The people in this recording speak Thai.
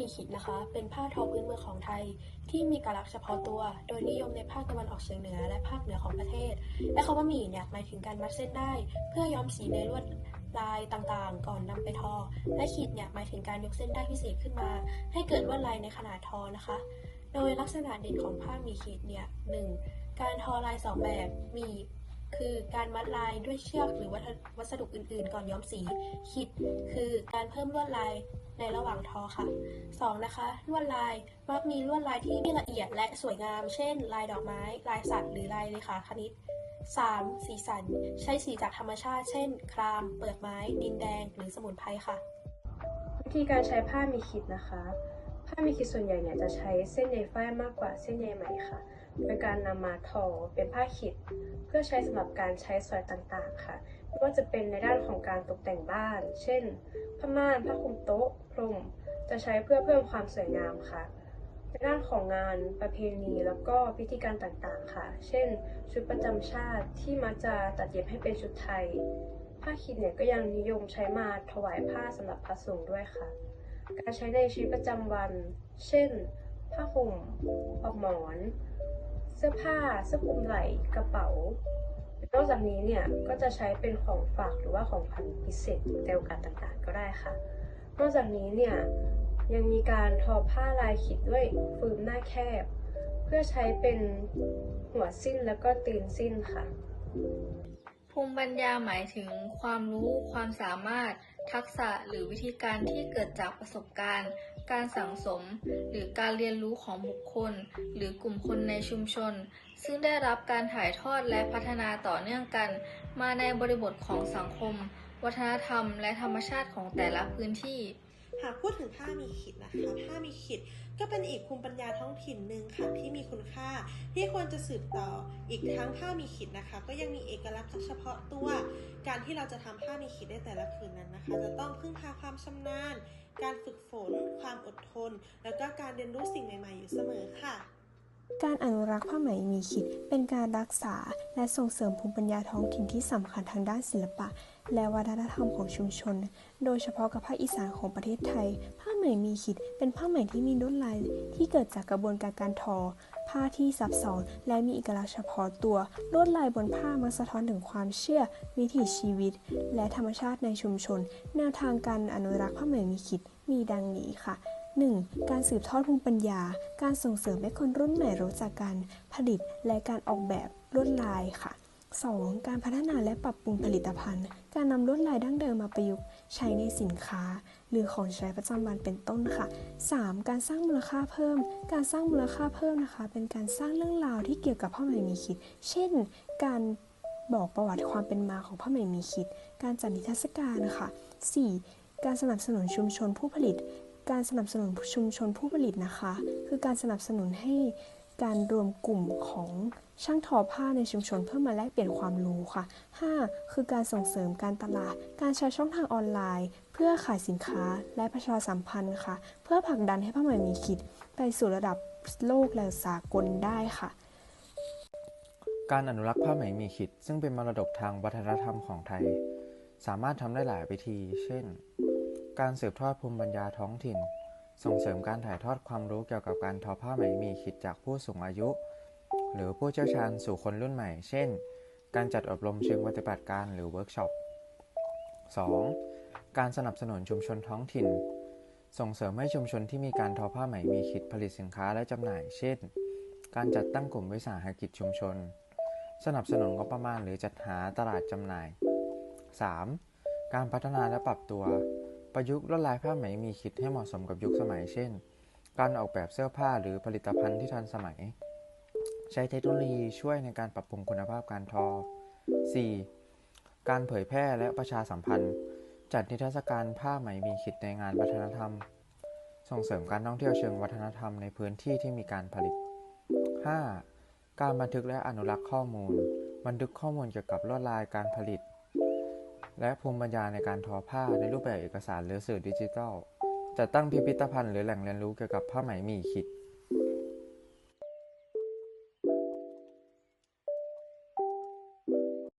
มีขิดนะคะ เป็นผ้าทอพื้นเมืองของไทย ที่มีกลักษณ์เฉพาะตัว โดยนิยมในภาคตะวันออกเฉียงเหนือและภาคเหนือของประเทศ และคำว่าหมี่เนี่ยหมายถึงการมัดเส้นได้ เพื่อย้อมสีในลวดลายต่างๆ ก่อนนำไปทอ และขีดเนี่ยหมายถึงการยกเส้นได้พิเศษขึ้นมา ให้เกิดลวดลายในขนาดทอนะคะ โดยลักษณะเด่นของผ้าหมีขีดเนี่ยหนึ่งการทอลายสองแบบมีคือการมัดลายด้วยเชือกหรือวัฒวัสดุอื่นๆ ก่อนย้อมสีขีดคือการเพิ่มลวดลาย ในระหว่างทอค่ะสองนะคะลวดลายมักมีลวดลายที่ละเอียดและสวยงาม เช่น ลายดอกไม้ ลายสัตว์ หรือลายเรขาคณิต 3. สีสัน ใช้สีจากธรรมชาติ เช่น คราม เปลือกไม้ ดินแดง หรือสมุนไพรค่ะ วิธีการใช้ผ้ามีขีดนะคะ ผ้ามีขีดส่วนใหญ่เนี่ยจะใช้เส้นใยฝ้ายมากกว่าเส้นใยไหมค่ะ โดยการนำมาทอเป็นผ้าขีดเพื่อใช้สำหรับการใช้สอยต่างๆ ค่ะ ไม่ว่าจะเป็นในด้านของการตกแต่งบ้าน เช่นผ้าม่านผ้าคลุมโต๊ะพรมจะใช้เพื่อเพิ่มความสวยงามค่ะในด้านของงานประเพณีแล้วก็พิธีการต่างๆค่ะ เช่น ชุดประจำชาติที่มักจะตัดเย็บให้เป็นชุดไทย ผ้าขีดเนี่ยก็ยังนิยมใช้มาถวายผ้าสำหรับพระสงฆ์ด้วยค่ะ การใช้ในชีวิตประจำวัน เช่น ผ้าห่มปลอกหมอน เสื้อผ้าเสื้อคลุมไหล่กระเป๋า นอกจากนี้เนี่ยก็จะใช้เป็นของฝากหรือว่าของขวัญพิเศษในโอกาสต่างๆ ก็ได้ค่ะ นอกจากนี้เนี่ยยังมีการทอผ้าลายขีดด้วยฟืมหน้าแคบ เพื่อใช้เป็นหัวสิ้นแล้วก็ตีนสิ้นค่ะ ภูมิปัญญาหมายถึงความรู้ความสามารถ ทักษะหรือวิธีการที่เกิดจากประสบการณ์ การสั่งสม หรือการเรียนรู้ของบุคคล หรือกลุ่มคนในชุมชน ซึ่งได้รับการถ่ายทอดและพัฒนาต่อเนื่องกัน มาในบริบทของสังคม วัฒนธรรม และธรรมชาติของแต่ละพื้นที่ หากพูดถึงผ้ามีขีดนะคะผ้ามีขีดก็เป็นอีกภูมิปัญญาท้องถิ่นหนึ่งค่ะที่มีคุณค่า ที่ควรจะสืบต่ออีกทั้งผ้ามีขีดนะคะ ก็ยังมีเอกลักษณ์เฉพาะตัว การที่เราจะทำผ้ามีขีดได้แต่ละคืนนั้นนะคะ จะต้องพึ่งพาความชำนาญ การฝึกฝน ความอดทน แล้วก็การเรียนรู้สิ่งใหม่ ๆ อยู่เสมอค่ะ การอนุรักษ์ผ้าไหมมีขิด เป็นการรักษาและส่งเสริมภูมิปัญญาท้องถิ่นที่สำคัญทางด้านศิลปะ และวัฒนธรรมของชุมชน โดยเฉพาะกับภาคอีสานของประเทศไทย ผ้าไหมมีขิด เป็นผ้าไหมที่มีลวดลายที่เกิดจากกระบวนการการทอ ผ้าที่ซับซ้อนและมีเอกลักษณ์เฉพาะตัว ลวดลายบนผ้ามักสะท้อนถึงความเชื่อ วิถีชีวิต และธรรมชาติในชุมชน แนวทางการอนุรักษ์ผ้าไหมมีขิดมีดังนี้ค่ะ 1. การสืบทอดภูมิปัญญา การส่งเสริมให้คนรุ่นใหม่รู้จักการผลิตและการออกแบบลวดลายค่ะ 2. การพัฒนาและปรับปรุงผลิตภัณฑ์ การนำลวดลายดั้งเดิมมาประยุกต์ใช้ในสินค้า หรือของใช้ประจำวันเป็นต้นค่ะ 3. การสร้างมูลค่าเพิ่ม การสร้างมูลค่าเพิ่มนะคะ เป็นการสร้างเรื่องราวที่เกี่ยวกับผ้าไหมมีขิด เช่น การบอกประวัติความเป็นมาของผ้าไหมมีขิด การจัดนิทรรศการนะคะ 4. การสนับสนุนชุมชนผู้ผลิต การสนับสนุนชุมชนผู้ผลิตนะคะ คือการสนับสนุนให้การรวมกลุ่มของช่างทอผ้าในชุมชนเพื่อมาแลกเปลี่ยนความรู้ค่ะ 5. คือการส่งเสริมการตลาด การใช้ช่องทางออนไลน์ เพื่อขายสินค้าและประชาสัมพันธ์ค่ะ เพื่อผลักดันให้ผ้าไหมมีขิด ไปสู่ระดับโลกและสากลได้ค่ะ การอนุรักษ์ผ้าไหมมีขิด ซึ่งเป็นมรดกทางวัฒนธรรมของไทย สามารถทำได้หลายวิธี เช่น การสืบทอดภูมิปัญญาท้องถิ่น ส่งเสริมการถ่ายทอดความรู้เกี่ยวกับการทอผ้าไหมมีขิดจากผู้สูงอายุ หรือผู้เชี่ยวชาญสู่คนรุ่นใหม่ เช่น การจัดอบรมเชิงปฏิบัติการหรือเวิร์กช็อป 2. การสนับสนุนชุมชนท้องถิ่น ส่งเสริมให้ชุมชนที่มีการทอผ้าไหมมีขิดผลิตสินค้าและจำหน่าย เช่น การจัดตั้งกลุ่มวิสาหกิจชุมชน สนับสนุนงบประมาณหรือจัดหาตลาดจำหน่าย 3. การพัฒนาและปรับตัว ประยุกต์ลวดลายผ้าไหมมีขิดให้เหมาะสมกับยุคสมัย เช่น การออกแบบเสื้อผ้าหรือผลิตภัณฑ์ที่ทันสมัย ใช้เทคโนโลยีช่วยในการปรับปรุงคุณภาพการทอ 4. การเผยแพร่และประชาสัมพันธ์ จัดนิทรรศการผ้าไหมมีขิดในงานวัฒนธรรม ส่งเสริมการท่องเที่ยวเชิงวัฒนธรรมในพื้นที่ที่มีการผลิต 5. การบันทึกและอนุรักษ์ข้อมูล บันทึกข้อมูลเกี่ยวกับลวดลายการผลิต และภูมิปัญญาในการทอผ้าในรูปแบบเอกสารหรือสื่อดิจิทัลจัดตั้งพิพิธภัณฑ์หรือแหล่งเรียนรู้เกี่ยวกับผ้าไหมมีขิด